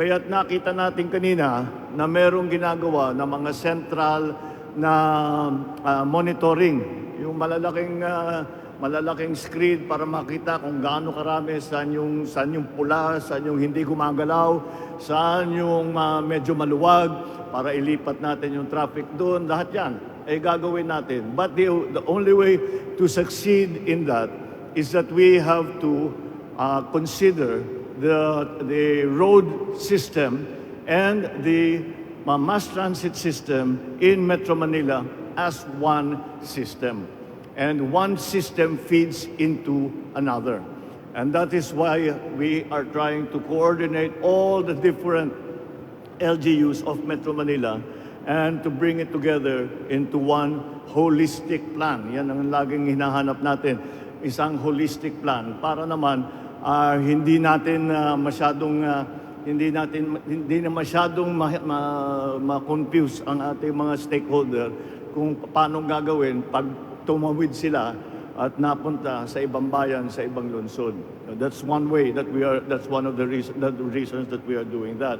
Kaya't nakita natin kanina na merong ginagawa na mga central na ah, monitoring, yung malalaking ah, malalaking screen para makita kung gaano karami, saan yung, saan yung pula, saan yung hindi gumagalaw, saan yung ah, medyo maluwag, para ilipat natin yung traffic doon, lahat yan ay gagawin natin. But the, the only way to succeed in that is that we have to uh, consider the, the road system and the uh, mass transit system in Metro Manila as one system. And one system feeds into another. And that is why we are trying to coordinate all the different LGUs of Metro Manila and to bring it together into one holistic plan. Yan ang laging hinahanap natin, isang holistic plan para naman ah, hindi natin ah, masyadong ah, hindi natin hindi na masyadong ma, ma, ma-confuse ang ating mga stakeholder kung paano gagawin pag tumawid sila at napunta sa ibang bayan, sa ibang lungsod. That's one way that we are that's one of the reason, the reasons that we are doing that.